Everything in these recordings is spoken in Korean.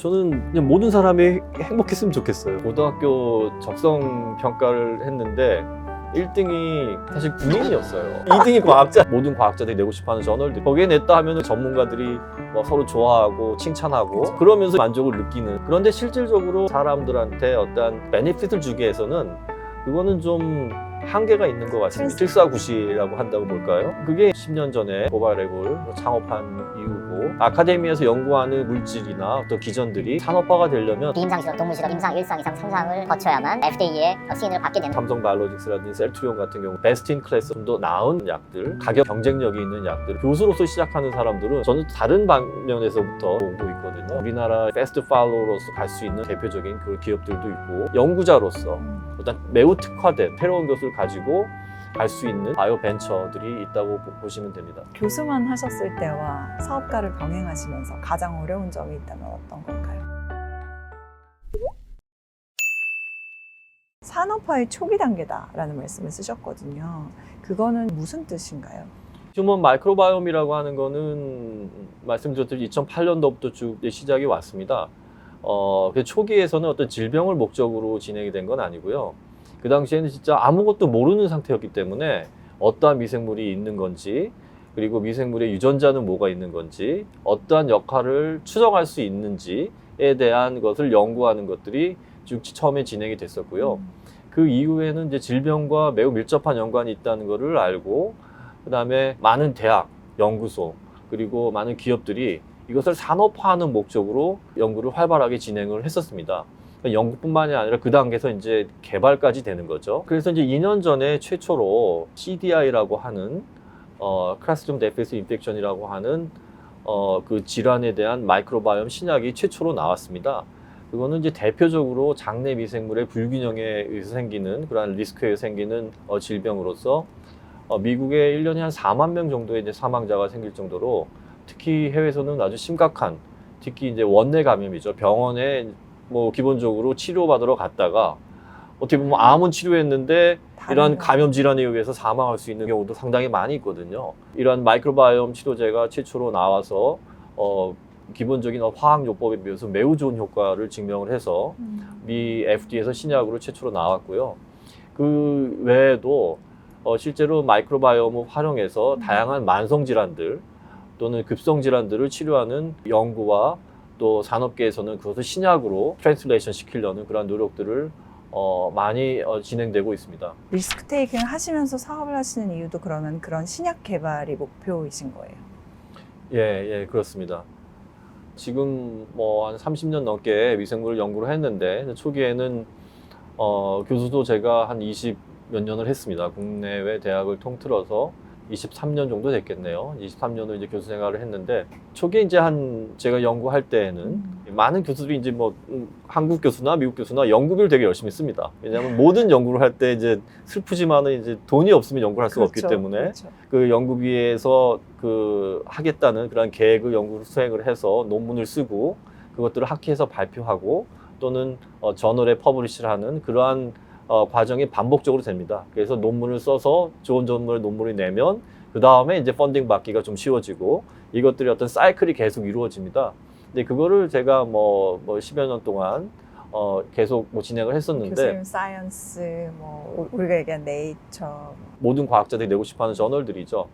저는 그냥 모든 사람이 행복했으면 좋겠어요. 고등학교 적성 평가를 했는데 1등이 사실 군인이었어요. 2등이 과학자. 모든 과학자들이 내고 싶어하는 저널들. 거기에 냈다 하면 전문가들이 뭐 서로 좋아하고 칭찬하고 그러면서 만족을 느끼는. 그런데 실질적으로 사람들한테 어떤 베네핏을 주기 위해서는 그거는 좀 한계가 있는 것 같습니다. 실사구시라고 한다고 볼까요? 그게 10년 전에 모바일앱을 창업한 이유고 아카데미에서 연구하는 물질이나 어떤 기전들이 산업화가 되려면 비임상 실험, 동물 실험, 임상 1상 이상 3상을 거쳐야만 FDA의 승인을 받게 되는 삼성 바이오로직스라든지 셀트리온 같은 경우 베스트 인 클래스 좀 더 나은 약들, 가격 경쟁력이 있는 약들 교수로서 시작하는 사람들은 저는 다른 방면에서부터 오고 있거든요. 우리나라 패스트 팔로우로서 갈 수 있는 대표적인 그 기업들도 있고 연구자로서 어떤 매우 특화된 새로운 것을 가지고 갈 수 있는 바이오 벤처들이 있다고 보- 보시면 됩니다. 교수만 하셨을 때와 사업가를 병행하시면서 가장 어려운 점이 있다면 어떤 걸까요? 산업화의 초기 단계다라는 말씀을 쓰셨거든요. 그거는 무슨 뜻인가요? 휴먼 마이크로바이옴이라고 하는 거는 말씀드렸듯이 2008년도부터 쭉 시작이 왔습니다. 어, 그 초기에서는 어떤 질병을 목적으로 진행이 된 건 아니고요. 그 당시에는 진짜 아무것도 모르는 상태였기 때문에 어떠한 미생물이 있는 건지, 그리고 미생물의 유전자는 뭐가 있는 건지, 어떠한 역할을 추정할 수 있는지에 대한 것을 연구하는 것들이 쭉 처음에 진행이 됐었고요. 그 이후에는 이제 질병과 매우 밀접한 연관이 있다는 것을 알고 그다음에 많은 대학, 연구소 그리고 많은 기업들이 이것을 산업화하는 목적으로 연구를 활발하게 진행을 했었습니다. 연구뿐만이 아니라 그 단계에서 이제 개발까지 되는 거죠. 그래서 이제 2년 전에 최초로 CDI라고 하는 어, 클래스룸 데피스 인펙션이라고 하는 어, 그 질환에 대한 마이크로바이옴 신약이 최초로 나왔습니다. 그거는 이제 대표적으로 장내 미생물의 불균형에 의해서 생기는 그러한 리스크에 생기는 어, 질병으로서 어, 미국에 1년에 한 4만 명 정도의 이제 사망자가 생길 정도로 특히 해외에서는 아주 심각한 특히 이제 원내 감염이죠. 병원에 뭐 기본적으로 치료받으러 갔다가 어떻게 보면 암은 치료했는데 이러한 감염 질환에 의해서 사망할 수 있는 경우도 상당히 많이 있거든요. 이러한 마이크로바이옴 치료제가 최초로 나와서 어, 기본적인 화학 요법에 비해서 매우 좋은 효과를 증명을 해서 음. 미 FDA에서 신약으로 최초로 나왔고요. 그 외에도 어, 실제로 마이크로바이옴을 활용해서 음. 다양한 만성 질환들 또는 급성 질환들을 치료하는 연구와 또 산업계에서는 그것을 신약으로 트랜슬레이션 시키려는 그런 노력들을 어, 많이 어, 진행되고 있습니다. 리스크 테이킹을 하시면서 사업을 하시는 이유도 그러면 그런 신약 개발이 목표이신 거예요. 예, 예, 그렇습니다. 지금 뭐 한 30년 넘게 미생물을 연구를 했는데 초기에는 어, 교수도 제가 한 20 몇 년을 했습니다. 국내외 대학을 통틀어서 23년 정도 됐겠네요. 23년을 이제 교수 생활을 했는데 초기에 이제 한 제가 연구할 때에는 음. 많은 교수들이 이제 뭐 음, 한국 교수나 미국 교수나 연구비를 되게 열심히 씁니다. 왜냐하면 모든 연구를 할 때 이제 슬프지만은 이제 돈이 없으면 연구를 할 수가 없기 그렇죠, 때문에 그렇죠. 그 연구비에서 그 하겠다는 그런 계획을 연구 수행을 해서 논문을 쓰고 그것들을 학회에서 발표하고 또는 어, 저널에 퍼블리시를 하는 그러한 어, 과정이 반복적으로 됩니다. 그래서 논문을 써서 좋은 논문을 논문을 내면 그 다음에 이제 펀딩 받기가 좀 쉬워지고 이것들이 어떤 사이클이 계속 이루어집니다. 근데 그거를 제가 뭐, 뭐 10여 년 동안 어, 계속 뭐 진행을 했었는데 교수님 사이언스 뭐 우리가 얘기한 네이처 모든 과학자들이 내고 싶어하는 저널들이죠.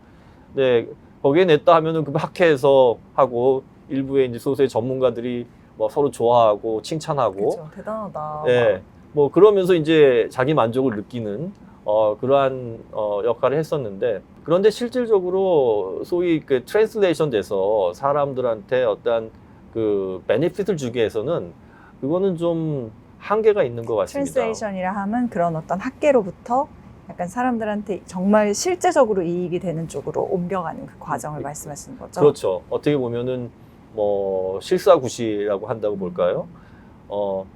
근데 거기에 냈다 하면은 그 학회에서 하고 일부의 이제 소수의 전문가들이 뭐 서로 좋아하고 칭찬하고 그렇죠. 대단하다. 예. 뭐 그러면서 이제 자기 만족을 느끼는 어 그러한 어 역할을 했었는데 그런데 실질적으로 소위 그 트랜슬레이션 돼서 사람들한테 어떠한 그 베네핏을 주기 위해서는 그거는 좀 한계가 있는 것 같습니다. 트랜스레이션이라 하면 그런 어떤 학계로부터 약간 사람들한테 정말 실제적으로 이익이 되는 쪽으로 옮겨가는 그 과정을 말씀하시는 거죠. 그렇죠. 어떻게 보면은 뭐 실사구시라고 한다고 볼까요? 어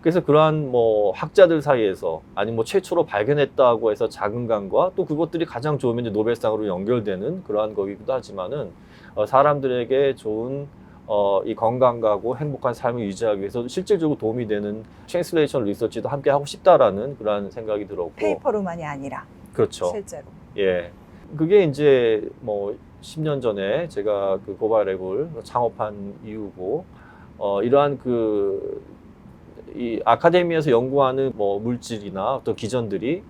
그래서 그러한 뭐 학자들 사이에서 아니 뭐 최초로 발견했다고 해서 자긍감과 또 그것들이 가장 좋으면 이제 노벨상으로 연결되는 그러한 거기도 하지만은 어, 사람들에게 좋은 어, 이 건강하고 행복한 삶을 유지하기 위해서 실질적으로 도움이 되는 트랜슬레이션 리서치도 함께 하고 싶다라는 그러한 생각이 들었고 페이퍼로만이 아니라 그렇죠. 실제로. 예. 그게 이제 뭐 10년 전에 제가 그 고발앱을 창업한 이유고, 어, 이러한 그, 이 아카데미에서 연구하는 뭐 물질이나 어떤 기전들이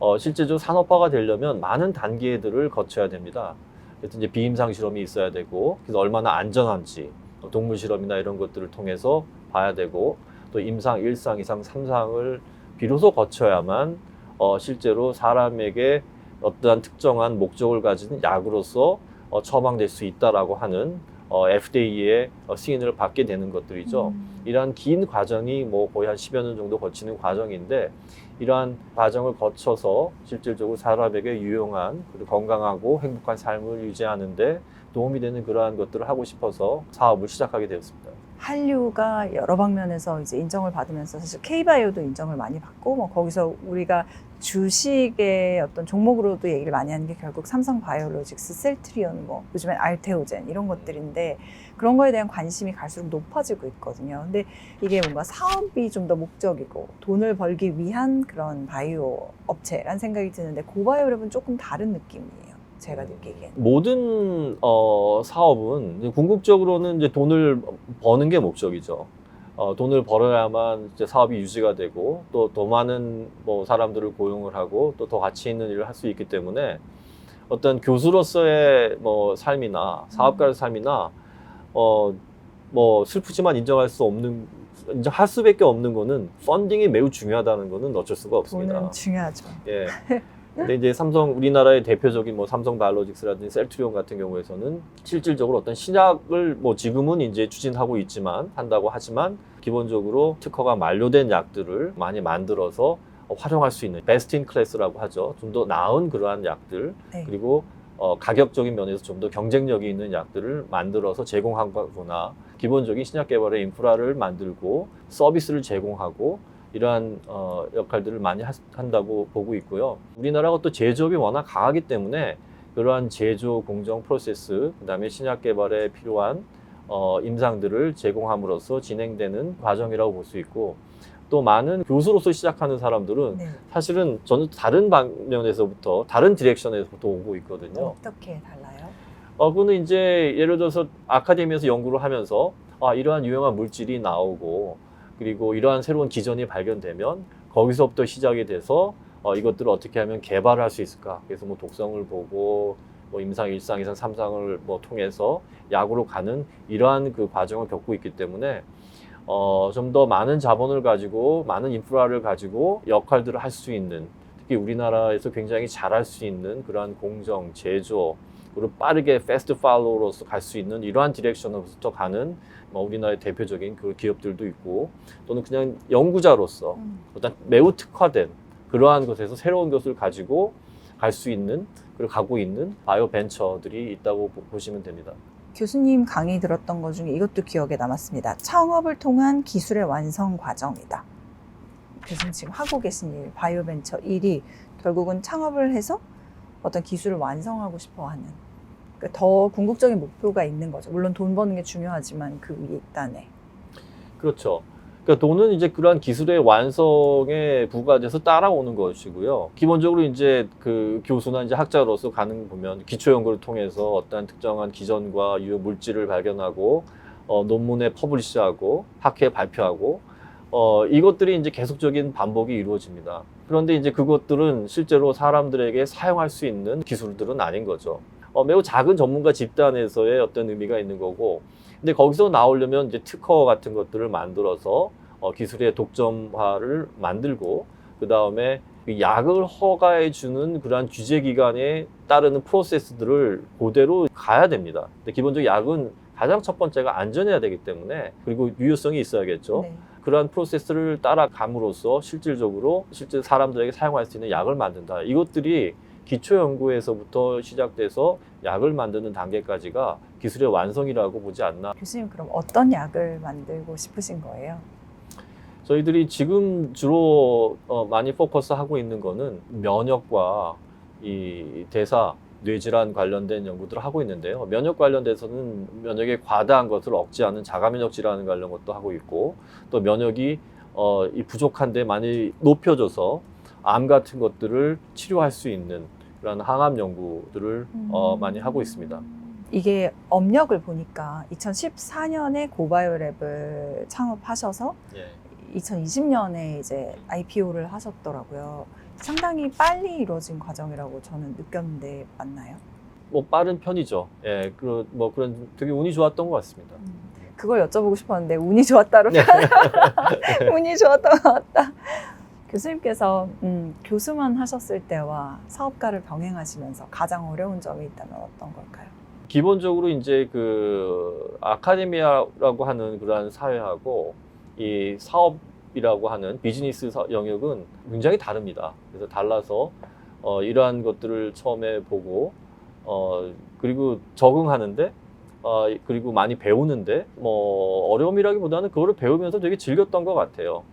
어, 실제적으로 산업화가 되려면 많은 단계들을 거쳐야 됩니다. 그래서 이제 비임상 실험이 있어야 되고, 그래서 얼마나 안전한지, 어, 동물 실험이나 이런 것들을 통해서 봐야 되고, 또 임상, 일상, 이상, 삼상을 비로소 거쳐야만 어, 실제로 사람에게 어떠한 특정한 목적을 가진 약으로서 어, 처방될 수 있다라고 하는 어, FDA의 어, 승인을 받게 되는 것들이죠. 음. 이러한 긴 과정이 뭐 거의 한 10여 년 정도 거치는 과정인데 이러한 과정을 거쳐서 실질적으로 사람에게 유용한 그리고 건강하고 행복한 삶을 유지하는데 도움이 되는 그러한 것들을 하고 싶어서 사업을 시작하게 되었습니다. 한류가 여러 방면에서 이제 인정을 받으면서 사실 K바이오도 인정을 많이 받고 뭐 거기서 우리가 주식의 어떤 종목으로도 얘기를 많이 하는 게 결국 삼성 바이오로직스, 셀트리온, 뭐 요즘엔 알테오젠 이런 것들인데 그런 거에 대한 관심이 갈수록 높아지고 있거든요. 근데 이게 뭔가 사업이 좀 더 목적이고 돈을 벌기 위한 그런 바이오 업체란 생각이 드는데 고바이오랩은 조금 다른 느낌이에요. 제가 느끼기엔. 모든 어, 사업은 궁극적으로는 이제 돈을 버는 게 목적이죠. 어, 돈을 벌어야만 이제 사업이 유지가 되고 또 더 많은 뭐 사람들을 고용을 하고 또 더 가치 있는 일을 할 수 있기 때문에 어떤 교수로서의 뭐 삶이나 사업가의 삶이나 어, 뭐 슬프지만 인정할 수 없는 인정할 수밖에 없는 거는 펀딩이 매우 중요하다는 거는 어쩔 수가 없습니다. 중요하죠. 예. 근데 이제 삼성 우리나라의 대표적인 뭐 삼성 바이오로직스라든지 셀트리온 같은 경우에서는 실질적으로 어떤 신약을 뭐 지금은 이제 추진하고 있지만 한다고 하지만 기본적으로 특허가 만료된 약들을 많이 만들어서 활용할 수 있는 베스트 인 클래스라고 하죠. 좀 더 나은 그러한 약들 네. 그리고 어, 가격적인 면에서 좀 더 경쟁력이 있는 약들을 만들어서 제공하거나 기본적인 신약 개발의 인프라를 만들고 서비스를 제공하고 이러한 어, 역할들을 많이 하- 한다고 보고 있고요. 우리나라가 또 제조업이 워낙 강하기 때문에 그러한 제조 공정 프로세스, 그다음에 신약 개발에 필요한 어, 임상들을 제공함으로써 진행되는 과정이라고 볼 수 있고 또 많은 교수로서 시작하는 사람들은 네. 사실은 저는 다른 방면에서부터 다른 디렉션에서부터 오고 있거든요. 어떻게 달라요? 어, 그거는 이제 예를 들어서 아카데미에서 연구를 하면서 아, 이러한 유용한 물질이 나오고 그리고 이러한 새로운 기전이 발견되면 거기서부터 시작이 돼서 어, 이것들을 어떻게 하면 개발할 수 있을까? 그래서 뭐 독성을 보고 뭐 임상, 일상, 이상, 삼상을 뭐 통해서 약으로 가는 이러한 그 과정을 겪고 있기 때문에 어, 좀 더 많은 자본을 가지고 많은 인프라를 가지고 역할들을 할 수 있는 특히 우리나라에서 굉장히 잘할 수 있는 그러한 공정, 제조, 그리고 빠르게 패스트 팔로우로서 갈 수 있는 이러한 디렉션으로부터 가는 뭐 우리나라의 대표적인 그 기업들도 있고 또는 그냥 연구자로서 음. 어떤 매우 특화된 그러한 것에서 새로운 것을 가지고 갈 수 있는 그리고 가고 있는 바이오 벤처들이 있다고 보- 보시면 됩니다. 교수님 강의 들었던 것 중에 이것도 기억에 남았습니다. 창업을 통한 기술의 완성 과정이다. 교수님 지금 하고 계신 일, 바이오 벤처 일이 결국은 창업을 해서 어떤 기술을 완성하고 싶어 하는 그러니까 더 궁극적인 목표가 있는 거죠. 물론 돈 버는 게 중요하지만 그 위에 있다네. 그렇죠. 그러니까 돈은 이제 그러한 기술의 완성에 부과돼서 따라오는 것이고요. 기본적으로 이제 그 교수나 이제 학자로서 가는 거 보면 기초 연구를 통해서 어떠한 특정한 기전과 유효 물질을 발견하고 어, 논문에 퍼블리시하고 학회에 발표하고 어, 이것들이 이제 계속적인 반복이 이루어집니다. 그런데 이제 그것들은 실제로 사람들에게 사용할 수 있는 기술들은 아닌 거죠. 어, 매우 작은 전문가 집단에서의 어떤 의미가 있는 거고, 근데 거기서 나오려면 이제 특허 같은 것들을 만들어서 어, 기술의 독점화를 만들고 그 다음에 약을 허가해 주는 그러한 규제 기관에 따르는 프로세스들을 그대로 가야 됩니다. 근데 기본적으로 약은 가장 첫 번째가 안전해야 되기 때문에 그리고 유효성이 있어야겠죠. 네. 그러한 프로세스를 따라감으로써 실질적으로 실제 사람들에게 사용할 수 있는 약을 만든다. 이것들이 기초 연구에서부터 시작돼서 약을 만드는 단계까지가 기술의 완성이라고 보지 않나. 교수님 그럼 어떤 약을 만들고 싶으신 거예요? 저희들이 지금 주로 어, 많이 포커스하고 있는 거는 면역과 이 대사 뇌질환 관련된 연구들을 하고 있는데요. 면역 관련돼서는 면역의 과다한 것을 억제하는 자가면역 질환 관련 것도 하고 있고 또 면역이 어, 이 부족한데 많이 높여져서 암 같은 것들을 치료할 수 있는 그런 항암 연구들을 어, 음. 많이 하고 있습니다. 이게 업력을 보니까 2014년에 고바이오랩을 창업하셔서 예. 2020년에 이제 IPO를 하셨더라고요. 상당히 빨리 이루어진 과정이라고 저는 느꼈는데 맞나요? 뭐 빠른 편이죠. 예, 그, 뭐 그런 되게 운이 좋았던 것 같습니다. 그걸 여쭤보고 싶었는데 운이 좋았다로 네. 운이 좋았던 것 같다. 교수님께서 음, 교수만 하셨을 때와 사업가를 병행하시면서 가장 어려운 점이 있다면 어떤 걸까요? 기본적으로 이제 그 아카데미아라고 하는 그러한 사회하고 이 사업이라고 하는 비즈니스 사- 영역은 굉장히 다릅니다. 그래서 달라서 어, 이러한 것들을 처음에 보고 어, 그리고 적응하는데 어, 그리고 많이 배우는데 뭐 어려움이라기보다는 그거를 배우면서 되게 즐겼던 것 같아요.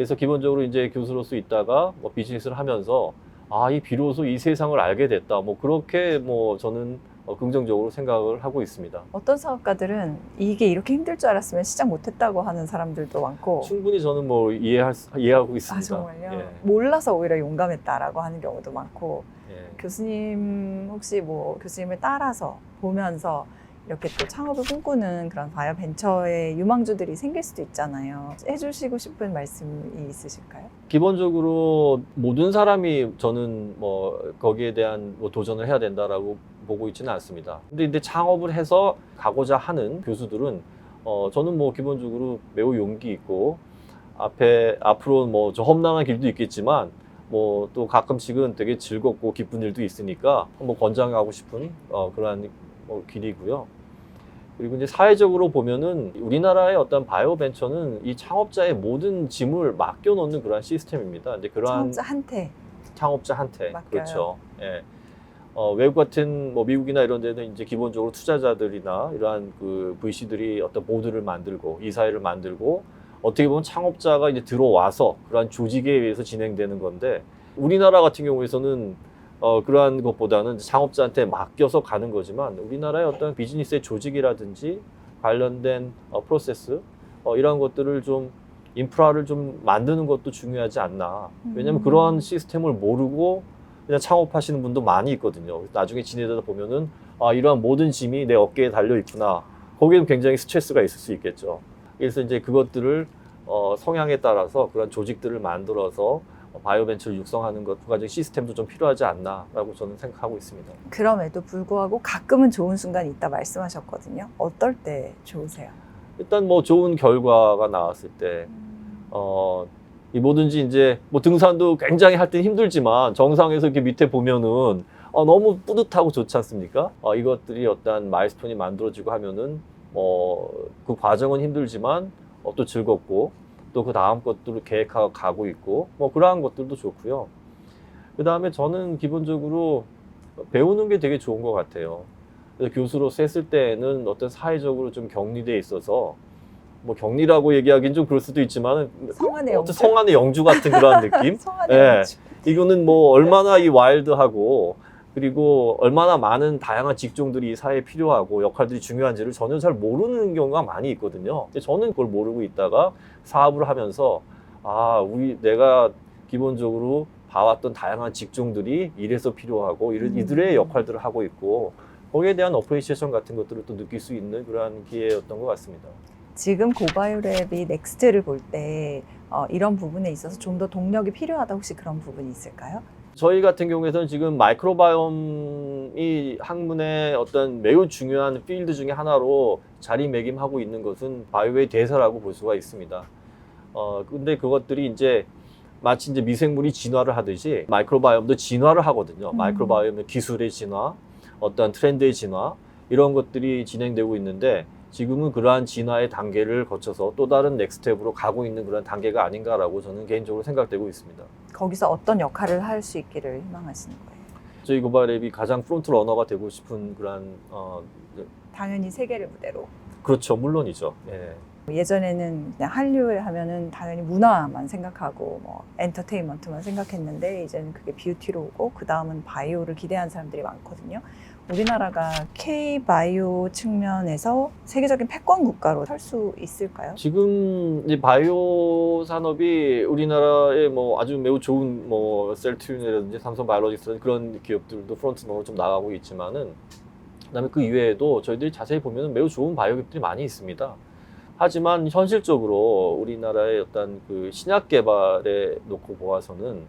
그래서 기본적으로 이제 교수로서 있다가 뭐 비즈니스를 하면서 아, 이 비로소 이 세상을 알게 됐다. 뭐 그렇게 뭐 저는 어, 긍정적으로 생각을 하고 있습니다. 어떤 사업가들은 이게 이렇게 힘들 줄 알았으면 시작 못했다고 하는 사람들도 많고 충분히 저는 뭐 이해할 수- 이해하고 있습니다. 아 정말요? 예, 몰라서 오히려 용감했다라고 하는 경우도 많고 예. 교수님 혹시 뭐 교수님을 따라서 보면서 이렇게 또 창업을 꿈꾸는 그런 바이오 벤처의 유망주들이 생길 수도 있잖아요. 해주시고 싶은 말씀이 있으실까요? 기본적으로 모든 사람이 저는 뭐 거기에 대한 뭐 도전을 해야 된다라고 보고 있지는 않습니다. 근데 이제 창업을 해서 가고자 하는 교수들은 어 저는 뭐 기본적으로 매우 용기 있고 앞에 앞으로 뭐 저 험난한 길도 있겠지만 뭐 또 가끔씩은 되게 즐겁고 기쁜 일도 있으니까 뭐 권장하고 싶은 어 그러한 뭐 길이고요. 그리고 이제 사회적으로 보면은 우리나라의 어떤 바이오 벤처는 이 창업자의 모든 짐을 맡겨놓는 그러한 시스템입니다. 이제 그러한 창업자한테 창업자한테 맡겨요. 그렇죠. 예. 어, 외국 같은 뭐 미국이나 이런 데는 이제 기본적으로 투자자들이나 이러한 그 VC들이 어떤 보드를 만들고 이사회를 만들고 어떻게 보면 창업자가 이제 들어와서 그러한 조직에 의해서 진행되는 건데 우리나라 같은 경우에서는 어, 그러한 것보다는 창업자한테 맡겨서 가는 거지만 우리나라의 어떤 비즈니스의 조직이라든지 관련된 어, 프로세스 어, 이러한 것들을 좀 인프라를 좀 만드는 것도 중요하지 않나. 왜냐하면 음. 그러한 시스템을 모르고 그냥 창업하시는 분도 많이 있거든요. 나중에 지내다 보면은 아 이러한 모든 짐이 내 어깨에 달려 있구나. 거기에는 굉장히 스트레스가 있을 수 있겠죠. 그래서 이제 그것들을 어, 성향에 따라서 그런 조직들을 만들어서 바이오벤처를 육성하는 것, 부가적 시스템도 좀 필요하지 않나라고 저는 생각하고 있습니다. 그럼에도 불구하고 가끔은 좋은 순간이 있다 말씀하셨거든요. 어떨 때 좋으세요? 일단 뭐 좋은 결과가 나왔을 때 어, 이 뭐든지 이제 뭐 등산도 굉장히 할 때 힘들지만 정상에서 이렇게 밑에 보면은 어, 너무 뿌듯하고 좋지 않습니까? 어, 이것들이 어떤 마일스톤이 만들어지고 하면은 뭐 그 과정은 힘들지만 어, 또 즐겁고 또 그 다음 것들을 계획하고 가고 있고 뭐 그러한 것들도 좋고요. 그 다음에 저는 기본적으로 배우는 게 되게 좋은 것 같아요. 그래서 교수로서 했을 때는 어떤 사회적으로 좀 격리돼 있어서 뭐 격리라고 얘기하기는 좀 그럴 수도 있지만 성안의 영주? 성안의 영주 같은 그런 느낌? 성안의 예. 영주. 이거는 뭐 얼마나 이 와일드하고 그리고 얼마나 많은 다양한 직종들이 이 사회에 필요하고 역할들이 중요한지를 전혀 잘 모르는 경우가 많이 있거든요. 근데 저는 그걸 모르고 있다가 사업을 하면서 아, 우리 내가 기본적으로 봐왔던 다양한 직종들이 이래서 필요하고 이런 음. 이들의 역할들을 하고 있고 거기에 대한 어프리시에이션 같은 것들을 또 느낄 수 있는 그러한 기회였던 것 같습니다. 지금 고바이오랩이 넥스트를 볼때 어, 이런 부분에 있어서 좀 더 동력이 필요하다 혹시 그런 부분이 있을까요? 저희 같은 경우에는 지금 마이크로바이옴이 학문의 어떤 매우 중요한 필드 중에 하나로 자리매김하고 있는 것은 바이오의 대사라고 볼 수가 있습니다. 어, 근데 그것들이 이제 마치 이제 미생물이 진화를 하듯이 마이크로바이옴도 진화를 하거든요. 음. 마이크로바이옴의 기술의 진화, 어떤 트렌드의 진화, 이런 것들이 진행되고 있는데 지금은 그러한 진화의 단계를 거쳐서 또 다른 넥스텝으로 가고 있는 그런 단계가 아닌가라고 저는 개인적으로 생각되고 있습니다. 거기서 어떤 역할을 할 수 있기를 희망하시는 거예요? 저희 고바랩이 가장 프론트 러너가 되고 싶은 그런 어 당연히 세계를 무대로. 그렇죠 물론이죠. 예. 예전에는 그냥 한류에 하면은 당연히 문화만 생각하고 뭐 엔터테인먼트만 생각했는데 이제는 그게 뷰티로 오고 그 다음은 바이오를 기대하는 사람들이 많거든요. 우리나라가 K 바이오 측면에서 세계적인 패권 국가로 설 수 있을까요? 지금 이 바이오 산업이 우리나라에 뭐 아주 매우 좋은 뭐 셀트리온이라든지 삼성 바이오로직스 그런 기업들도 프론트 러너 좀 나가고 있지만은 그다음에 그 이외에도 저희들이 자세히 보면 매우 좋은 바이오 기업들이 많이 있습니다. 하지만 현실적으로 우리나라의 어떤 그 신약 개발에 놓고 보아서는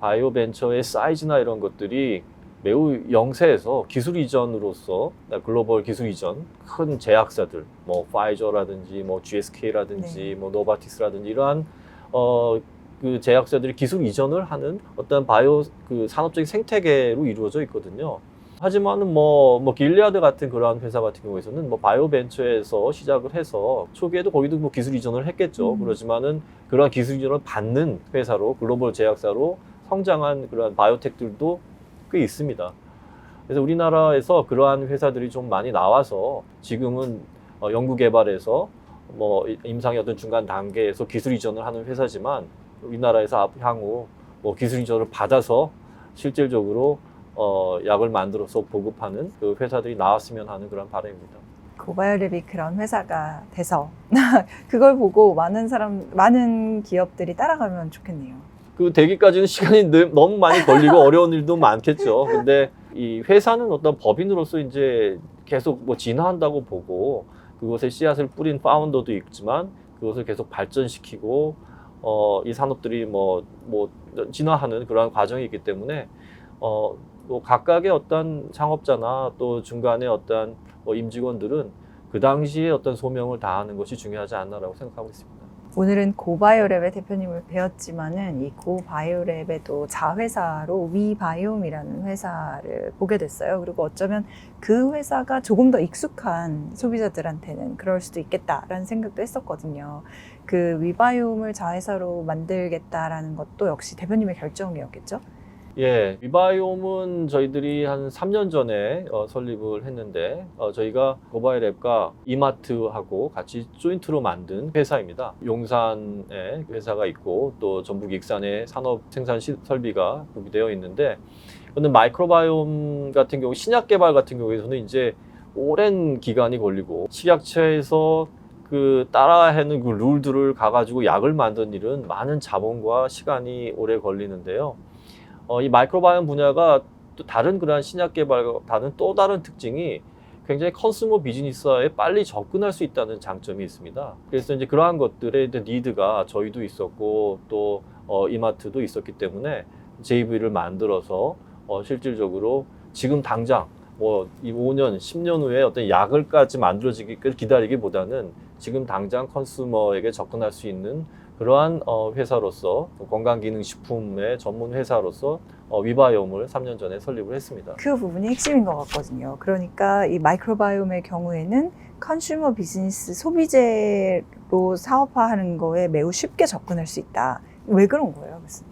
바이오 벤처의 사이즈나 이런 것들이 매우 영세해서 기술 이전으로서 글로벌 기술 이전 큰 제약사들 뭐 파이저라든지 뭐 GSK라든지 네. 뭐 노바티스라든지 이러한 어 그 제약사들이 기술 이전을 하는 어떤 바이오 그 산업적인 생태계로 이루어져 있거든요. 하지만은 뭐, 뭐 길리아드 같은 그러한 회사 같은 경우에서는 뭐 바이오 벤처에서 시작을 해서 초기에도 거기도 뭐 기술 이전을 했겠죠. 음. 그렇지만은 그러한 기술 이전을 받는 회사로 글로벌 제약사로 성장한 그러한 바이오텍들도 꽤 있습니다. 그래서 우리나라에서 그러한 회사들이 좀 많이 나와서 지금은 어, 연구 개발에서 뭐 임상의 어떤 중간 단계에서 기술 이전을 하는 회사지만 우리나라에서 앞 향후 뭐 기술 이전을 받아서 실질적으로 어, 약을 만들어서 보급하는 그 회사들이 나왔으면 하는 그런 바람입니다. 고바이오랩이 그런 회사가 돼서 그걸 보고 많은 사람, 많은 기업들이 따라가면 좋겠네요. 그 되기까지는 시간이 늘- 너무 많이 걸리고 어려운 일도 많겠죠. 근데 이 회사는 어떤 법인으로서 이제 계속 뭐 진화한다고 보고 그것에 씨앗을 뿌린 파운더도 있지만 그것을 계속 발전시키고 어, 이 산업들이 뭐, 뭐 진화하는 그러한 과정이 있기 때문에 어, 뭐 각각의 어떤 창업자나 또 중간에 어떤 뭐 임직원들은 그 당시에 어떤 소명을 다하는 것이 중요하지 않나라고 생각하고 있습니다. 오늘은 고바이오랩의 대표님을 배웠지만은 이 고바이오랩의 또 자회사로 위바이옴이라는 회사를 보게 됐어요. 그리고 어쩌면 그 회사가 조금 더 익숙한 소비자들한테는 그럴 수도 있겠다라는 생각도 했었거든요. 그 위바이옴을 자회사로 만들겠다라는 것도 역시 대표님의 결정이었겠죠? 예, 위바이옴은 저희들이 한 3년 전에 어, 설립을 했는데 어, 저희가 고바이랩과 이마트하고 같이 조인트로 만든 회사입니다. 용산에 회사가 있고 또 전북 익산에 산업 생산 시, 설비가 구비되어 있는데 근데 마이크로바이옴 같은 경우 신약 개발 같은 경우에서는 이제 오랜 기간이 걸리고 식약처에서 그 따라하는 그 룰들을 가가지고 약을 만드는 일은 많은 자본과 시간이 오래 걸리는데요. 어, 이 마이크로바이옴 분야가 또 다른 그러한 신약 개발과는 또 다른 특징이 굉장히 컨슈머 비즈니스에 빨리 접근할 수 있다는 장점이 있습니다. 그래서 이제 그러한 것들의 이제 니드가 저희도 있었고 또 어, 이마트도 있었기 때문에 JV를 만들어서 어, 실질적으로 지금 당장 뭐이 5년, 10년 후에 어떤 약을까지 만들어지기를 기다리기보다는 지금 당장 컨슈머에게 접근할 수 있는 그러한 어, 회사로서 건강기능식품의 전문 회사로서 어, 위바이옴을 3년 전에 설립을 했습니다. 그 부분이 핵심인 것 같거든요. 그러니까 이 마이크로바이옴의 경우에는 컨슈머 비즈니스 소비재로 사업화하는 거에 매우 쉽게 접근할 수 있다. 왜 그런 거예요, 교수님?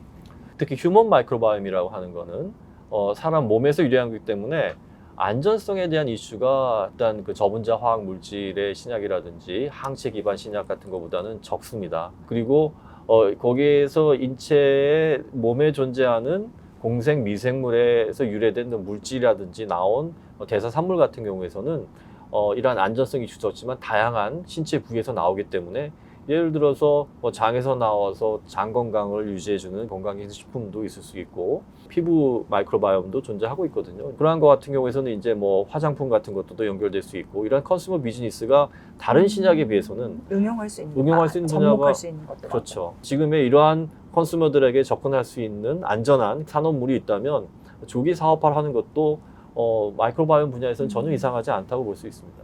특히 휴먼 마이크로바이옴이라고 하는 거는 어, 사람 몸에서 유래한 거기 때문에 안전성에 대한 이슈가 일단 그 저분자 화학 물질의 신약이라든지 항체 기반 신약 같은 것보다는 적습니다. 그리고 어, 거기에서 인체의 몸에 존재하는 공생 미생물에서 유래된 물질이라든지 나온 어, 대사 산물 같은 경우에서는 어, 이러한 안전성이 주졌지만 다양한 신체 부위에서 나오기 때문에 예를 들어서 뭐 장에서 나와서 장 건강을 유지해주는 건강기능식품도 있을 수 있고 피부 마이크로바이옴도 존재하고 있거든요. 그러한 것 같은 경우에서는 이제 뭐 화장품 같은 것도 또 연결될 수 있고 이런 컨슈머 비즈니스가 다른 신약에 비해서는 응용할 수 있는 응용할 아, 수 있는 접목할 분야가- 수 있는 것들 그렇죠. 지금의 이러한 컨슈머들에게 접근할 수 있는 안전한 산업물이 있다면 조기 사업화를 하는 것도 어, 마이크로바이옴 분야에서는 전혀 음. 이상하지 않다고 볼 수 있습니다.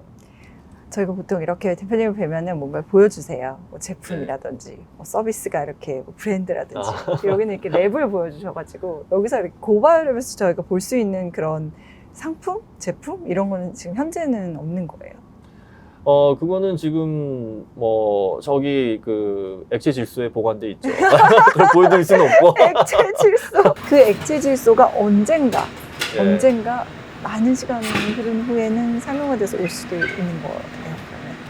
저희가 보통 이렇게 대표님을 뵈면은 뭔가 보여주세요. 뭐 제품이라든지 뭐 서비스가 이렇게 뭐 브랜드라든지 여기는 이렇게 랩을 보여주셔가지고 여기서 이렇게 고바이오랩에서 저희가 볼 수 있는 그런 상품, 제품 이런 거는 지금 현재는 없는 거예요. 어, 그거는 지금 뭐 저기 그 액체 질소에 보관돼 있죠. 그걸 보여드릴 수는 없고. 액체 질소. 그 액체 질소가 언젠가 예. 언젠가 많은 시간이 흐른 후에는 상용화돼서 올 수도 있는 거예요.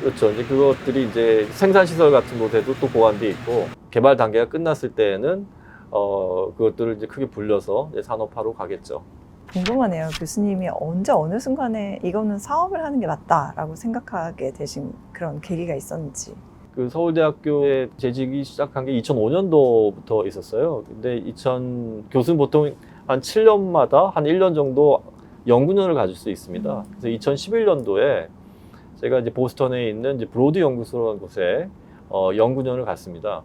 그렇죠. 이제 그것들이 이제 생산 시설 같은 곳에도 또 보관돼 있고 개발 단계가 끝났을 때에는 어 그것들을 이제 크게 불려서 이제 산업화로 가겠죠. 궁금하네요. 교수님이 언제 어느 순간에 이거는 사업을 하는 게 맞다라고 생각하게 되신 그런 계기가 있었는지. 그 서울대학교에 재직이 시작한 게 2005년도부터 있었어요. 근데 2000 교수는 보통 한 7년마다 한 1년 정도 연구년을 가질 수 있습니다. 그래서 2011년도에 제가 이제 보스턴에 있는 이제 브로드 연구소라는 곳에 어, 연구년을 갔습니다.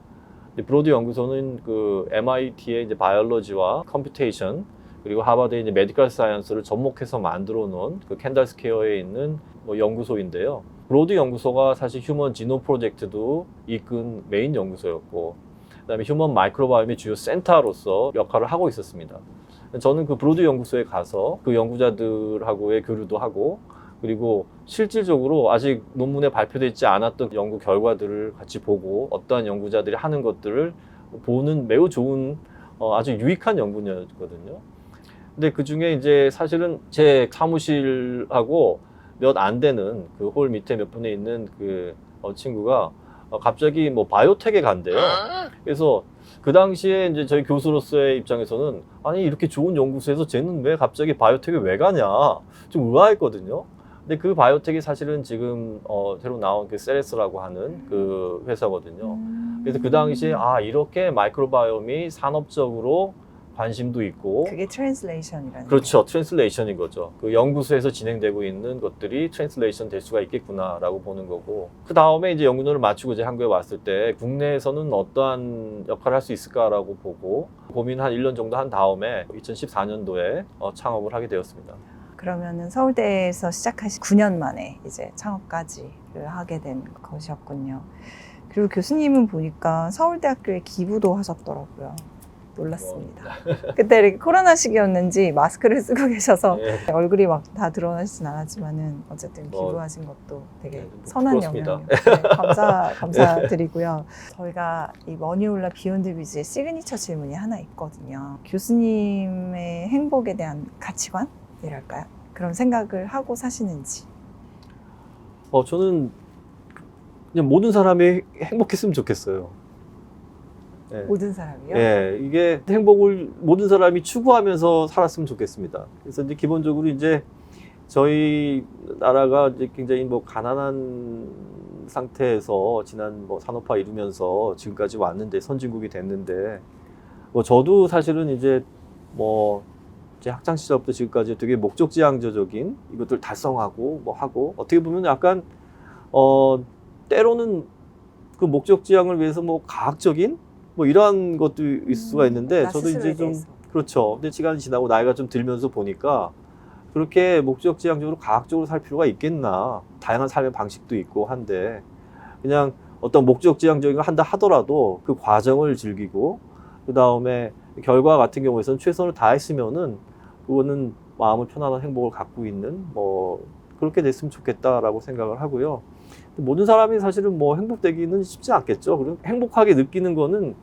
브로드 연구소는 그 MIT의 이제 바이올로지와 컴퓨테이션 그리고 하버드의 이제 메디컬 사이언스를 접목해서 만들어 놓은 그 캔달 스퀘어에 있는 뭐 연구소인데요. 브로드 연구소가 사실 휴먼 지노 프로젝트도 이끈 메인 연구소였고 그다음에 휴먼 마이크로바이옴의 주요 센터로서 역할을 하고 있었습니다. 저는 그 브로드 연구소에 가서 그 연구자들하고의 교류도 하고 그리고 실질적으로 아직 논문에 발표되지 않았던 연구 결과들을 같이 보고 어떠한 연구자들이 하는 것들을 보는 매우 좋은 어, 아주 유익한 연구였거든요. 근데 그 중에 이제 사실은 제 사무실하고 몇 안 되는 그 홀 밑에 몇 분에 있는 그 어, 친구가 어, 갑자기 뭐 바이오텍에 간대요. 그래서 그 당시에 이제 저희 교수로서의 입장에서는 아니 이렇게 좋은 연구소에서 쟤는 왜 갑자기 바이오텍에 왜 가냐 좀 의아했거든요. 근데 그 바이오텍이 사실은 지금 어, 새로 나온 그 세레스라고 하는 그 회사거든요. 그래서 그 당시에 아 이렇게 마이크로바이옴이 산업적으로 관심도 있고 그게 트랜슬레이션이라는 그렇죠. 트랜슬레이션인 거죠. 그 연구소에서 진행되고 있는 것들이 트랜슬레이션 될 수가 있겠구나라고 보는 거고. 그 다음에 이제 연구를 마치고 이제 한국에 왔을 때 국내에서는 어떠한 역할을 할 수 있을까라고 보고 고민 한 1년 정도 한 다음에 2014년도에 어, 창업을 하게 되었습니다. 그러면은 서울대에서 시작하신 9년 만에 이제 창업까지를 하게 된 것이었군요. 그리고 교수님은 보니까 서울대학교에 기부도 하셨더라고요. 놀랐습니다. 그때 이렇게 코로나 시기였는지 마스크를 쓰고 계셔서 네. 얼굴이 막 다 드러나진 않았지만은 어쨌든 뭐, 기부하신 것도 되게 네, 뭐 선한. 영향이요. 네, 감사 감사드리고요. 저희가 이 머니올라 비욘드 비즈의 시그니처 질문이 하나 있거든요. 교수님의 행복에 대한 가치관 이랄까요? 그런 생각을 하고 사시는지. 어, 저는 그냥 모든 사람이 행복했으면 좋겠어요. 네. 모든 사람이요. 예, 이게 행복을 모든 사람이 추구하면서 살았으면 좋겠습니다. 그래서 이제 기본적으로 이제 저희 나라가 이제 굉장히 뭐 가난한 상태에서 지난 뭐 산업화 이루면서 지금까지 왔는데 선진국이 됐는데 뭐 저도 사실은 이제 뭐 제 학창 시절부터 지금까지 되게 목적지향적인 이것들 달성하고 뭐 하고 어떻게 보면 약간 어 때로는 그 목적지향을 위해서 뭐 과학적인 뭐 이러한 것도 있을 수가 있는데 음, 나 저도 이제 좀 대해서. 그렇죠. 근데 시간이 지나고 나이가 좀 들면서 보니까 그렇게 목적지향적으로 과학적으로 살 필요가 있겠나. 다양한 삶의 방식도 있고 한데 그냥 어떤 목적지향적인 걸 한다 하더라도 그 과정을 즐기고 그 다음에 결과 같은 경우에서는 최선을 다했으면은 그거는 마음을 편안한 행복을 갖고 있는 뭐 그렇게 됐으면 좋겠다라고 생각을 하고요. 모든 사람이 사실은 뭐 행복되기는 쉽지 않겠죠. 그리고 행복하게 느끼는 거는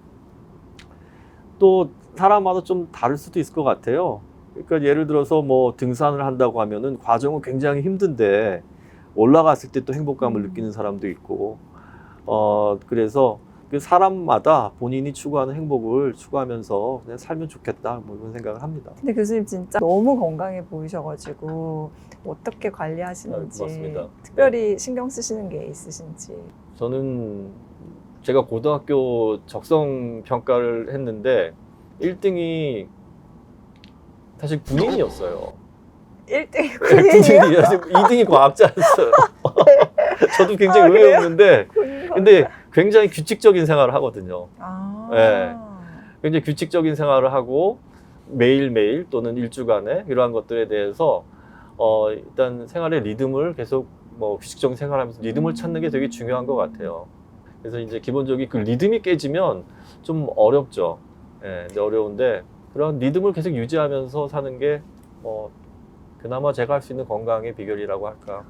또 사람마다 좀 다를 수도 있을 것 같아요. 그러니까 예를 들어서 뭐 등산을 한다고 하면은 과정은 굉장히 힘든데 올라갔을 때 또 행복감을 음. 느끼는 사람도 있고 어 그래서 그 사람마다 본인이 추구하는 행복을 추구하면서 그냥 살면 좋겠다 뭐 이런 생각을 합니다. 근데 교수님 진짜 너무 건강해 보이셔가지고 어떻게 관리하시는지 아. 특별히 신경 쓰시는 게 있으신지. 저는 제가 고등학교 적성 평가를 했는데 1등이 사실 군인이었어요. 1등이 군인이요? 군인이요. 2등이 과학자였어요. 저도 굉장히 아, 그래요? 의외였는데 군인 근데 굉장히 규칙적인 생활을 하거든요. 아. 네. 굉장히 규칙적인 생활을 하고 매일매일 또는 일주간에 이러한 것들에 대해서 어, 일단 생활의 리듬을 계속 뭐 규칙적인 생활하면서 리듬을 찾는 게 되게 중요한 것 같아요. 그래서 이제 기본적인 그 리듬이 깨지면 좀 어렵죠. 예, 근데 어려운데 그런 리듬을 계속 유지하면서 사는 게 뭐 그나마 제가 할 수 있는 건강의 비결이라고 할까.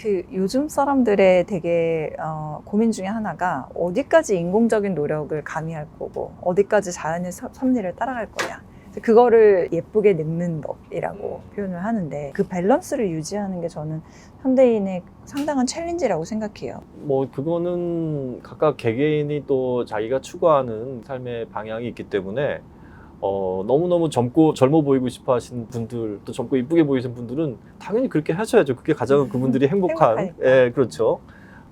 그 요즘 사람들의 되게 어, 고민 중에 하나가 어디까지 인공적인 노력을 가미할 거고 어디까지 자연의 섭- 섭리를 따라갈 거냐. 그거를 예쁘게 늙는 법이라고 표현을 하는데 그 밸런스를 유지하는 게 저는 현대인의 상당한 챌린지라고 생각해요. 뭐 그거는 각각 개개인이 또 자기가 추구하는 삶의 방향이 있기 때문에 어, 너무너무 젊고 젊어 보이고 싶어 하시는 분들 또 젊고 이쁘게 보이시는 분들은 당연히 그렇게 하셔야죠. 그게 가장 그분들이 행복한 행복하니까. 예, 그렇죠.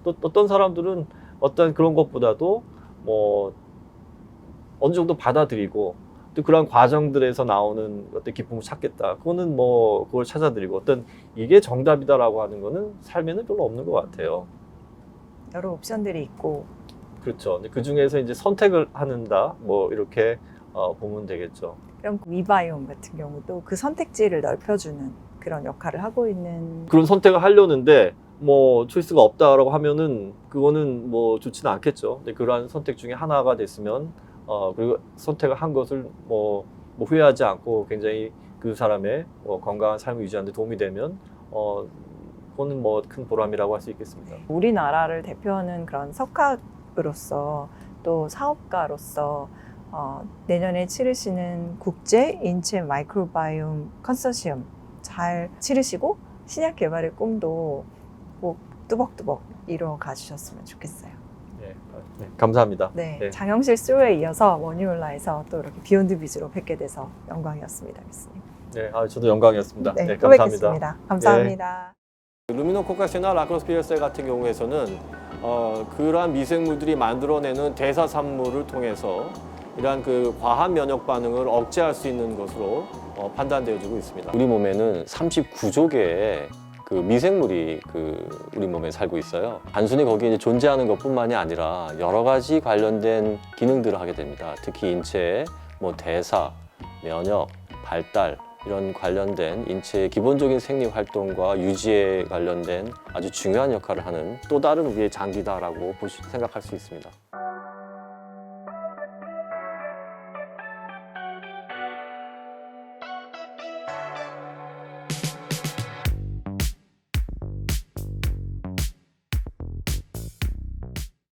또 어떤 사람들은 어떤 그런 것보다도 뭐 어느 정도 받아들이고 또 그런 과정들에서 나오는 어떤 기쁨을 찾겠다. 그거는 뭐 그걸 찾아드리고 어떤 이게 정답이다라고 하는 거는 삶에는 별로 없는 것 같아요. 여러 옵션들이 있고 그렇죠. 그 중에서 이제 선택을 하는다. 뭐 이렇게 어, 보면 되겠죠. 그럼 위바이옴 같은 경우도 그 선택지를 넓혀주는 그런 역할을 하고 있는 그런 선택을 하려는데 뭐 초이스가 없다라고 하면은 그거는 뭐 좋지는 않겠죠. 근데 그러한 선택 중에 하나가 됐으면 어 그리고 선택을 한 것을 뭐, 뭐 후회하지 않고 굉장히 그 사람의 뭐 건강한 삶을 유지하는 데 도움이 되면 어 그거는 뭐 큰 보람이라고 할 수 있겠습니다. 우리나라를 대표하는 그런 석학으로서 또 사업가로서 어, 내년에 치르시는 국제 인체 마이크로바이옴 컨소시엄 잘 치르시고 신약 개발의 꿈도 꼭 뚜벅뚜벅 이루어 가주셨으면 좋겠어요. 네, 네, 감사합니다. 네, 네. 장영실 CEO에 이어서 원유올라에서 또 이렇게 비욘드 비즈로 뵙게 돼서 영광이었습니다, 교수님. 네, 아, 저도 영광이었습니다. 네, 네, 또 감사합니다. 뵙겠습니다. 감사합니다. 루미노 코카시나 라크로스피어셀 같은 경우에서는 어, 그러한 미생물들이 만들어내는 대사산물을 통해서 이러한 그 과한 면역 반응을 억제할 수 있는 것으로 어, 판단되어지고 있습니다. 우리 몸에는 39조 개의 그 미생물이 그 우리 몸에 살고 있어요. 단순히 거기에 이제 존재하는 것뿐만이 아니라 여러 가지 관련된 기능들을 하게 됩니다. 특히 인체의 뭐 대사, 면역, 발달 이런 관련된 인체의 기본적인 생리 활동과 유지에 관련된 아주 중요한 역할을 하는 또 다른 우리의 장기다라고 보시, 생각할 수 있습니다.